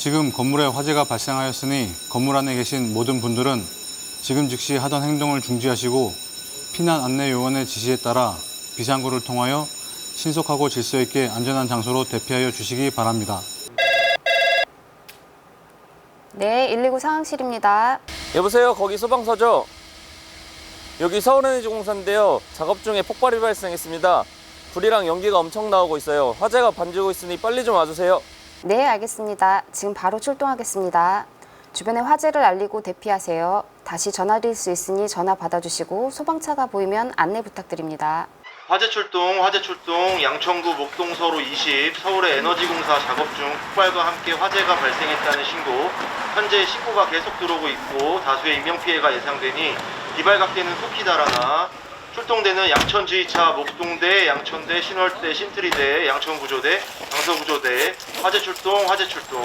지금 건물에 화재가 발생하였으니 건물 안에 계신 모든 분들은 지금 즉시 하던 행동을 중지하시고 피난 안내 요원의 지시에 따라 비상구를 통하여 신속하고 질서 있게 안전한 장소로 대피하여 주시기 바랍니다. 네, 119 상황실입니다. 여보세요 거기 소방서죠? 여기 서울에너지공사인데요 작업 중에 폭발이 발생했습니다 불이랑 연기가 엄청 나오고 있어요 화재가 번지고 있으니 빨리 좀 와주세요 네, 알겠습니다. 지금 바로 출동하겠습니다. 주변에 화재를 알리고 대피하세요. 다시 전화드릴 수 있으니 전화 받아주시고 소방차가 보이면 안내 부탁드립니다. 화재 출동, 화재 출동, 양천구 목동서로 20, 서울의 에너지공사 작업 중 폭발과 함께 화재가 발생했다는 신고. 현재 신고가 계속 들어오고 있고 다수의 인명피해가 예상되니 비발각대는 속히 달아나 출동대는 양천지휘차, 목동대, 양천대, 신월대, 신트리대, 양천구조대, 강서구조대, 화재 출동, 화재 출동.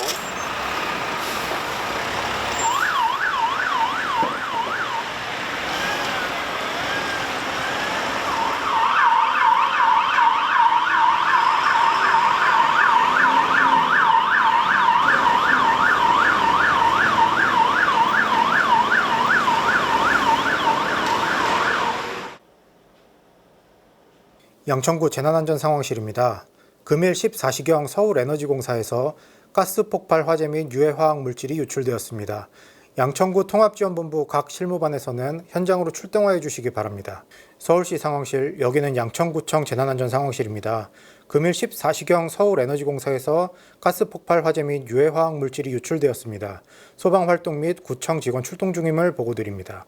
양천구 재난안전상황실입니다. 금일 14시경 서울에너지공사에서 가스 폭발 화재 및 유해 화학 물질이 유출되었습니다. 양천구 통합지원본부 각 실무반에서는 현장으로 출동하여 주시기 바랍니다. 서울시 상황실, 여기는 양천구청 재난안전상황실입니다. 금일 14시경 서울에너지공사에서 가스 폭발 화재 및 유해 화학 물질이 유출되었습니다. 소방 활동 및 구청 직원 출동 중임을 보고드립니다.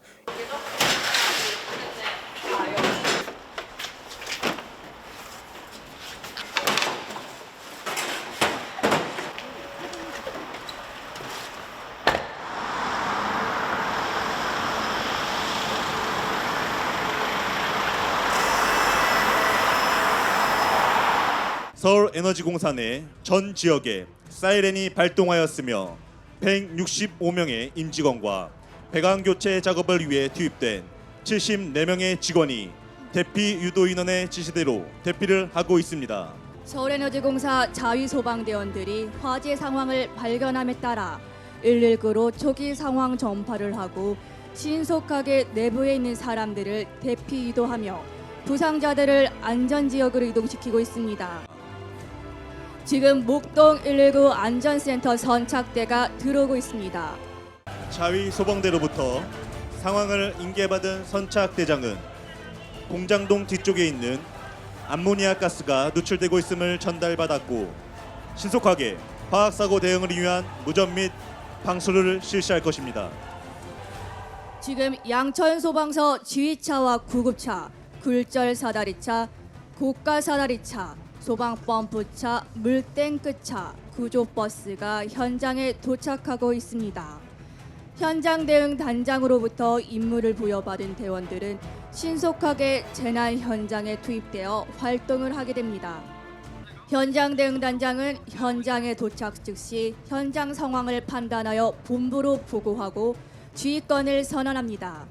서울에너지공사 내 전 지역에 사이렌이 발동하였으며 165명의 임직원과 배관 교체 작업을 위해 투입된 74명의 직원이 대피 유도 인원의 지시대로 대피를 하고 있습니다. 서울에너지공사 자위소방대원들이 화재 상황을 발견함에 따라 119로 초기 상황 전파를 하고 신속하게 내부에 있는 사람들을 대피 유도하며 부상자들을 안전 지역으로 이동시키고 있습니다. 지금 목동 119 안전센터 선착대가 들어오고 있습니다. 자위 소방대로부터 상황을 인계받은 선착대장은 공장동 뒤쪽에 있는 암모니아 가스가 누출되고 있음을 전달받았고 신속하게 화학사고 대응을 위한 무전 및 방수를 실시할 것입니다. 지금 양천 소방서 지휘차와 구급차, 굴절 사다리차, 고가 사다리차, 소방 펌프차, 물탱크차, 구조버스가 현장에 도착하고 있습니다. 현장 대응 단장으로부터 임무를 부여받은 대원들은 신속하게 재난 현장에 투입되어 활동을 하게 됩니다. 현장 대응 단장은 현장에 도착 즉시 현장 상황을 판단하여 본부로 보고하고 지휘권을 선언합니다.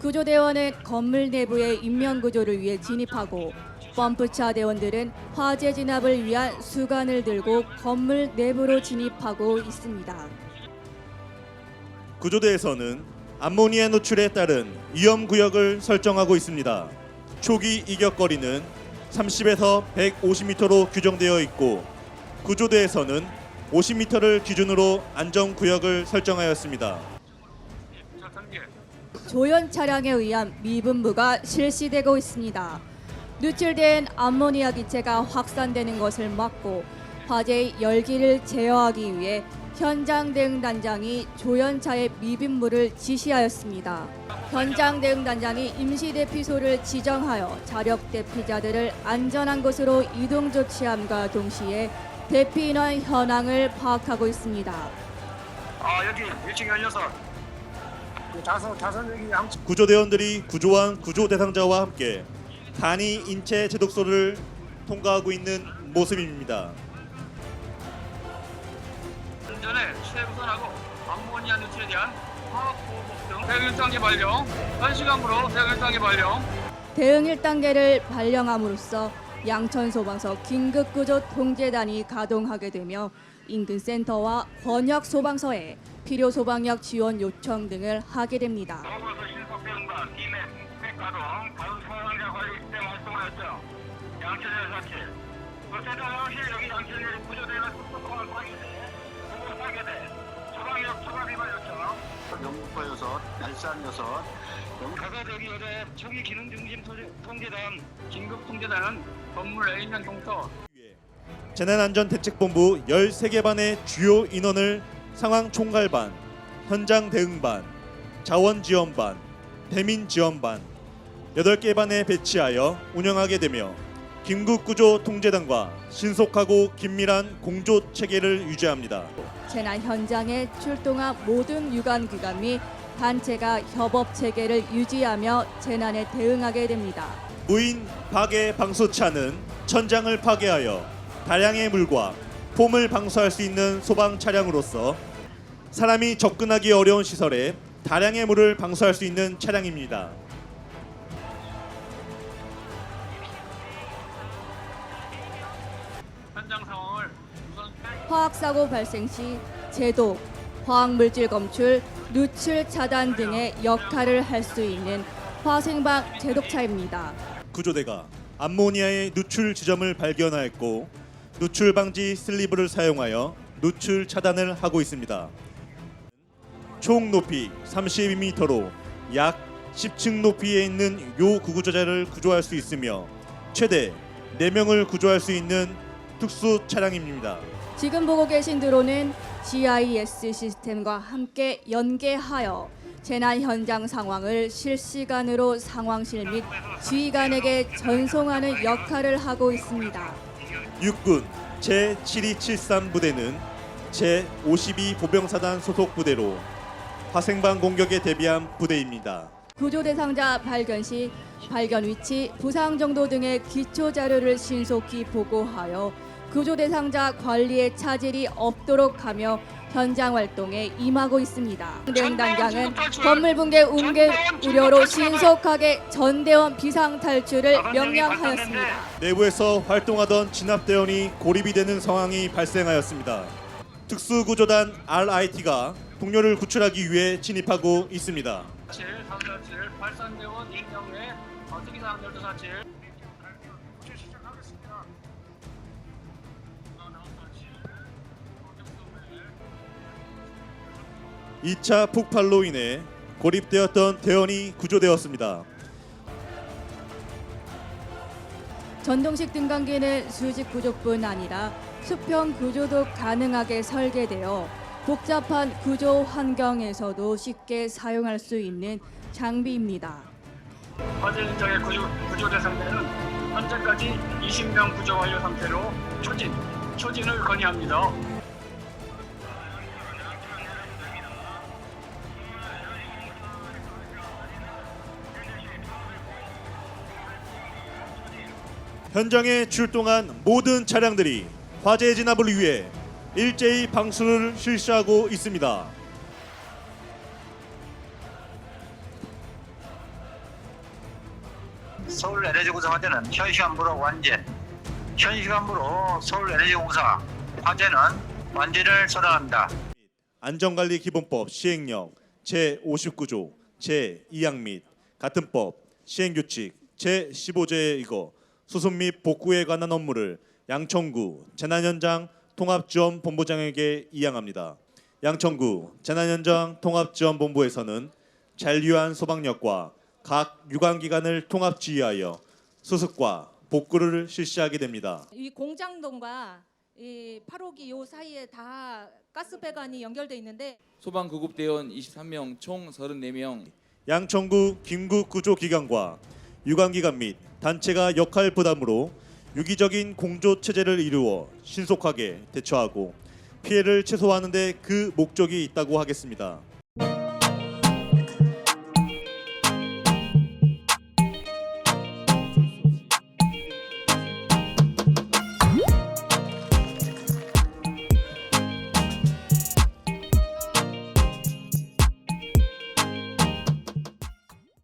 구조대원은 건물 내부의 인명 구조를 위해 진입하고 펌프차 대원들은 화재 진압을 위한 수간을 들고 건물 내부로 진입하고 있습니다. 구조대에서는 암모니아 노출에 따른 위험 구역을 설정하고 있습니다. 초기 이격 거리는 30에서 150m로 규정되어 있고 구조대에서는 50m를 기준으로 안전 구역을 설정하였습니다. 조연 차량에 의한 미분부가 실시되고 있습니다. 누출된 암모니아 기체가 확산되는 것을 막고 화재의 열기를 제어하기 위해 현장 대응 단장이 조연차의 미분부를 지시하였습니다. 현장 대응 단장이 임시 대피소를 지정하여 자력 대피자들을 안전한 곳으로 이동 조치함과 동시에 대피 인원 현황을 파악하고 있습니다. 아 여기 1층 열려서 다섯 다섯 여기 구조대원들이 구조한 구조 대상자와 함께 간이 인체 제독소를 통과하고 있는 모습입니다. 전에 최우선하고 암모니아 누출에 대한 화학 보호법 등 대응 1단계 발령, 현시간으로 대응 1단계 발령. 대응 1단계를 발령함으로써 양천 소방서 긴급 구조 통제단이 가동하게 되며 인근 센터와 권역 소방서에 필요 소방력 지원 요청 등을 하게 됩니다. 양천에 사치. 그 상실 여기 구조되는 특수공항 파괴대, 공항 파괴대, 소방력 초과 비발 요청. 영국과 여섯, 날산 여섯, 가가 저기 어제 청기 기능 중심 토- 통제단, 긴급 통제단은 건물 A면 동터, 재난안전대책본부 13개 반의 주요 인원을 상황 총괄반, 현장 대응반, 자원 지원반, 대민 지원반 8개 반에 배치하여 운영하게 되며 긴급구조 통제단과 신속하고 긴밀한 공조 체계를 유지합니다. 재난 현장에 출동한 모든 유관 기관 및 단체가 협업 체계를 유지하며 재난에 대응하게 됩니다. 무인 파괴 방수차는 천장을 파괴하여 다량의 물과 폼을 방수할 수 있는 소방 차량으로서 사람이 접근하기 어려운 시설에 다량의 물을 방수할 수 있는 차량입니다. 현장 상황을 우선 화학사고 발생 시 제독, 화학물질 검출, 누출 차단 등의 역할을 할 수 있는 화생방 제독차입니다. 구조대가 암모니아의 누출 지점을 발견하였고 누출 방지 슬리브를 사용하여 누출 차단을 하고 있습니다. 총 높이 32m로 약 10층 높이에 있는 요 구조자를 구조할 수 있으며 최대 4명을 구조할 수 있는 특수 차량입니다. 지금 보고 계신 드론은 GIS 시스템과 함께 연계하여 재난 현장 상황을 실시간으로 상황실 및 지휘관에게 전송하는 역할을 하고 있습니다. 육군 제7273 부대는 제52 보병사단 소속 부대로 화생방 공격에 대비한 부대입니다. 구조 대상자 발견 시 발견 위치, 부상 정도 등의 기초 자료를 신속히 보고하여 구조 대상자 관리에 차질이 없도록 하며 현장 활동에 임하고 있습니다. 대응단장은 건물 붕괴 웅괴 우려로 신속하게 전대원 비상 탈출을 명령하였습니다. 내부에서 활동하던 진압대원이 고립이 되는 상황이 발생하였습니다. 특수구조단 RIT가 동료를 구출하기 위해 진입하고 있습니다. 7, 347, 발산대원 임명회, 어, 특이사항 1247. 시작하겠습니다. 2차 폭발로 인해 고립되었던 대원이 구조되었습니다. 전동식 등강기는 수직 구조뿐 아니라 수평 구조도 가능하게 설계되어 복잡한 구조 환경에서도 쉽게 사용할 수 있는 장비입니다. 화재 현장의 구조, 구조 대상자는 현재까지 20명 구조 완료 상태로 초진, 초진을 건의합니다. 현장에 출동한 모든 차량들이 화재 진압을 위해 일제히 방수를 실시하고 있습니다. 서울 에너지 공사 화재는 현 시간부로 완전, 현 시간부로 서울 에너지 공사 화재는 완전을 선언합니다. 안전관리 기본법 시행령 제59조 제2항 및 같은 법 시행규칙 제15조에 이거 수습 및 복구에 관한 업무를 양천구 재난현장 통합지원 본부장에게 이양합니다. 양천구 재난현장 통합지원 본부에서는 잔류한 소방력과 각 유관기관을 통합 지휘하여 수습과 복구를 실시하게 됩니다. 이 공장동과 이 8호기 요 사이에 다 가스 배관이 연결돼 있는데 소방 구급 대원 23명 총 34명 양천구 긴급 구조 기관과 유관기관 및 단체가 역할 부담으로 유기적인 공조 체제를 이루어 신속하게 대처하고 피해를 최소화하는 데 그 목적이 있다고 하겠습니다.